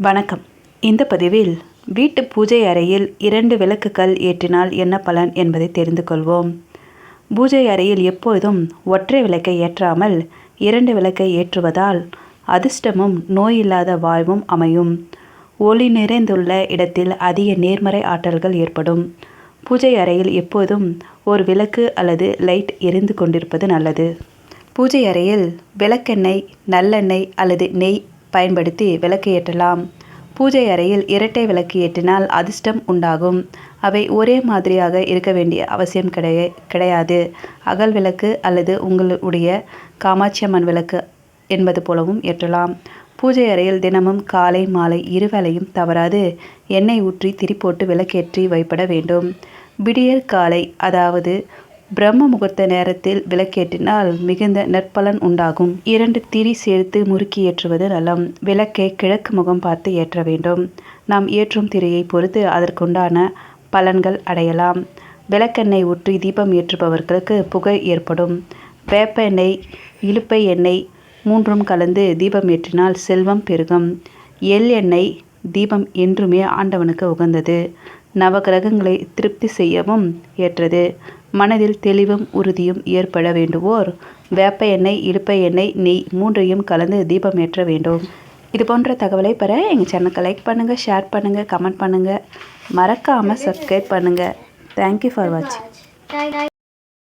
வணக்கம். இந்த பதிவில் வீட்டு பூஜை அறையில் இரண்டு விளக்குகள் ஏற்றினால் என்ன பலன் என்பதை தெரிந்து கொள்வோம். பூஜை அறையில் எப்பொழுதும் ஒற்றை விளக்கை ஏற்றாமல் இரண்டு விளக்கை ஏற்றுவதால் அதிர்ஷ்டமும் நோயில்லாத வாழ்வும் அமையும். ஒளி நிறைந்துள்ள இடத்தில் அதிக நேர்மறை ஆற்றல்கள் ஏற்படும். பூஜை அறையில் எப்போதும் ஒரு விளக்கு அல்லது லைட் எரிந்து கொண்டிருப்பது நல்லது. பூஜை அறையில் விளக்கெண்ணெய் நல்லெண்ணெய் அல்லது நெய் பயன்படுத்தி விளக்கு ஏற்றலாம். பூஜை அறையில் இரட்டை விளக்கு ஏற்றினால் அதிர்ஷ்டம் உண்டாகும். அவை ஒரே மாதிரியாக இருக்க வேண்டிய அவசியம் கிடைய கிடையாது. அகல் விளக்கு அல்லது உங்களுடைய காமாட்சியம்மன் விளக்கு என்பது போலவும் ஏற்றலாம். பூஜை அறையில் தினமும் காலை மாலை இருவேளையும் தவறாது. எண்ணெய் ஊற்றி திரி போட்டு விளக்கேற்றி வைப்பட வேண்டும். விடியற் காலை அதாவது பிரம்ம முகூர்த்த நேரத்தில் விளக்கேற்றினால் மிகுந்த நற்பலன் உண்டாகும். இரண்டு திரி சேர்த்து முறுக்கி ஏற்றுவது நலம். விளக்கை கிழக்கு முகம் பார்த்து ஏற்ற வேண்டும். நாம் ஏற்றும் திரையை பொறுத்து அதற்குண்டான பலன்கள் அடையலாம். விளக்கெண்ணெய் ஊற்றி தீபம் ஏற்றுபவர்களுக்கு புகை ஏற்படும். வேப்ப எண்ணெய் இலுப்பை எண்ணெய் மூன்றும் கலந்து தீபம் ஏற்றினால் செல்வம் பெருகும். எள் எண்ணெய் தீபம் என்றுமே ஆண்டவனுக்கு உகந்தது. நவகிரகங்களை திருப்தி செய்யவும் ஏற்றது. மனதில் தெளிவும் உறுதியும் ஏற்பட வேண்டுவோர் வேப்ப எண்ணெய் இழுப்ப எண்ணெய் நெய் மூன்றையும் கலந்து தீபம் ஏற்ற வேண்டும். இது போன்ற தகவலை பெற எங்கள் சேனலுக்கு லைக் பண்ணுங்கள் ஷேர் பண்ணுங்கள் கமெண்ட் பண்ணுங்கள் மறக்காமல் சப்ஸ்கிரைப் பண்ணுங்கள் தேங்க்யூ ஃபார் வாட்சிங்